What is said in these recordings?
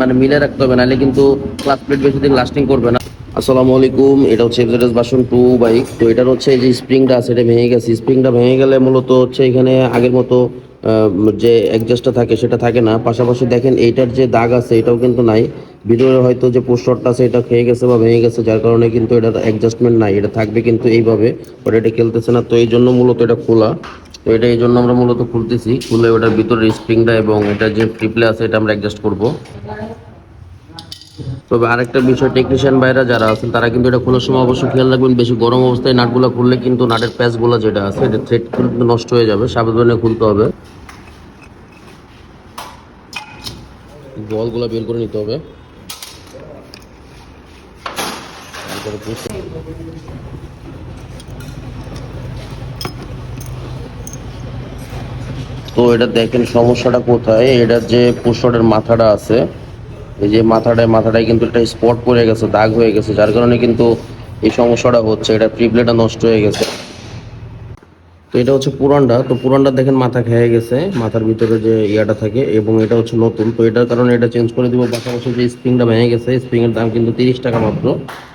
মানে মিলে রাখতে হবে, নাহলে কিন্তু ক্লাস প্লেট বেশি দিন লাস্টিং করবে না। আসসালামু আলাইকুম, এটা হচ্ছে এফজেডএস বাসন টু বাইক তো এটার হচ্ছে এই যে স্প্রিংটা আছে, এটা ভেঙে গেছে। স্প্রিংটা ভেঙে গেলে মূলত হচ্ছে এখানে আগের মতো যে অ্যাডজাস্টটা থাকে সেটা থাকে না। পাশাপাশি দেখেন এইটার যে দাগ আছে, এটাও কিন্তু নাই। ভিতরে হয়তো যে পোস্টরটা আছে, এটা খেয়ে গেছে বা ভেঙে গেছে, যার কারণে কিন্তু এটার অ্যাডজাস্টমেন্ট নাই। এটা থাকবে কিন্তু এইভাবে ওটা এটা খেলতেছে না। তো এই জন্য মূলত এটা খোলা। তো এটা এই জন্য আমরা মূলত খুলতেছি। খুলে ওটার ভিতরে স্প্রিংটা এবং এটা যে ট্রিপলে আছে এটা আমরা অ্যাডজাস্ট করব। তবে আরেকটা বিষয় টেকনিশিয়ান ভাইরা যারা আছেন, তারা কিন্তু এটা খোলার সময় অবশ্যই খেয়াল রাখবেন, বেশি গরম অবস্থায় নাটগুলো খুললে কিন্তু নাটের প্যাচগুলো যেটা আছে, এটা থ্রেড কিন্তু নষ্ট হয়ে যাবে, সাবধানে খুলতে হবে। বলগুলো বের করে নিতে হবে তারপরে পুশ- তো এটা দেখেন সমস্যাটা কোথায়? এটার যে পুষটের মাথাটা আছে, এই যে মাথাটায় মাথাটায় কিন্তু একটা স্পট পড়ে গেছে, দাগ হয়ে গেছে, যার কারণে কিন্তু এই সমস্যাটা হচ্ছে, এটা ট্রিপলেটা নষ্ট হয়ে গেছে। তো এটা হচ্ছে পুরানটা, তো পুরানটা দেখেন মাথা খেয়ে গেছে, মাথার ভিতরে যে ইয়াটা থাকে, এবং এটা হচ্ছে নতুন। তো এটার কারণে এটা চেঞ্জ করে দিব, পাশাপাশি যে স্প্রিংটা ভেঙে গেছে স্প্রিংয়ের দাম কিন্তু তিরিশ টাকা মাত্র,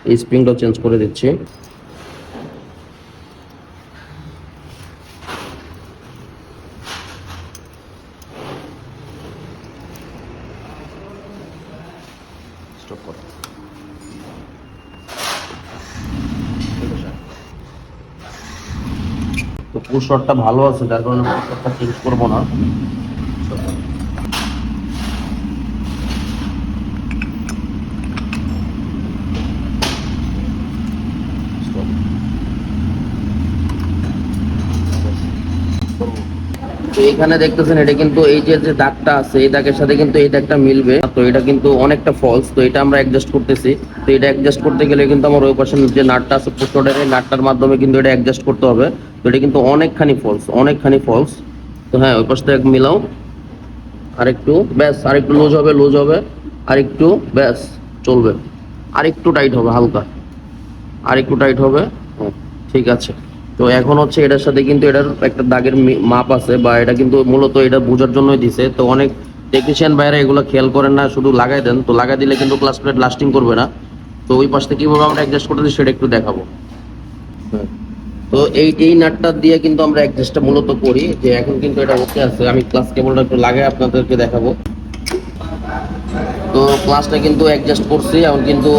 এই স্প্রিংটাও চেঞ্জ করে দিচ্ছি। স্টপ করো। তো পুরো শটটা ভালো আছে যার কারণে পুরো চেঞ্জ করব না। এখানে দেখতেছেন এটা কিন্তু এই যে যে দাগটা আছে, এই দাগের সাথে কিন্তু এই দাগটা মিলবে। তো এটা কিন্তু অনেকটা ফলস তো এটা আমরা অ্যাডজাস্ট করতেছি। তো এটা অ্যাডজাস্ট করতে গেলে কিন্তু আমার ওই পাশে যে নাটটা আছে পুষ্টনের এই নাটটার মাধ্যমে কিন্তু এটা অ্যাডজাস্ট করতে হবে। তো এটা কিন্তু অনেকখানি ফলস অনেকখানি ফলস তো হ্যাঁ ওই পাশটা এক মিলাও। আরেকটু, ব্যাস, আরেকটু লুজ হবে লুজ হবে। আরেকটু, ব্যাস, চলবে। আরেকটু টাইট হবে, হালকা। আরেকটু টাইট হবে। ঠিক আছে। তো এখন হচ্ছে এটার সাথে কিন্তু এটার একটা দাগের মাপ আছে বা এটা কিন্তু মূলত এটা বোঝার জন্যই দিছে। তো অনেক টেকনিশিয়ান বাইরে এগুলো খেয়াল করেন না শুধু লাগাই দেন। তো লাগাই দিলে কিন্তু ক্লাস প্লেট লাস্টিং করবে না। তো ওই পাশ কীভাবে আমরা অ্যাডজাস্ট করতে দিই সেটা একটু দেখাবো। হ্যাঁ। তো এই এই নাটটা দিয়ে কিন্তু আমরা অ্যাডজাস্টটা মূলত করি যে এখন কিন্তু এটা ওকে আছে। আমি ক্লাস কেবলটা একটু লাগাই আপনাদেরকে দেখাবো। ক্লাসটা কিন্তু অ্যাডজাস্ট করছি এখন কিন্তু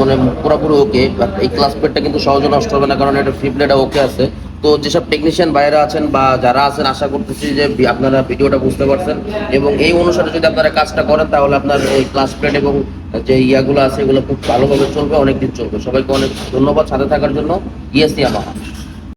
মানে পুরোপুরি ওকে এই ক্লাস প্লেটটা কিন্তু সহজে নষ্ট হবে না, কারণ এটা ফ্রি প্লেটটা ওকে আছে। তো যেসব টেকনিশিয়ান বাইরে আছেন বা যারা আছেন, আশা করতেছি যে আপনারা ভিডিওটা বুঝতে পারছেন। এবং এই অনুসারে যদি আপনারা কাজটা করেন, তাহলে আপনার এই ক্লাস প্লেট এবং যে ইয়াগুলো আছে, এগুলো খুব ভালোভাবে চলবে, অনেকদিন চলবে। সবাইকে অনেক ধন্যবাদ সাথে থাকার জন্য। ইয়েস ইয়ামা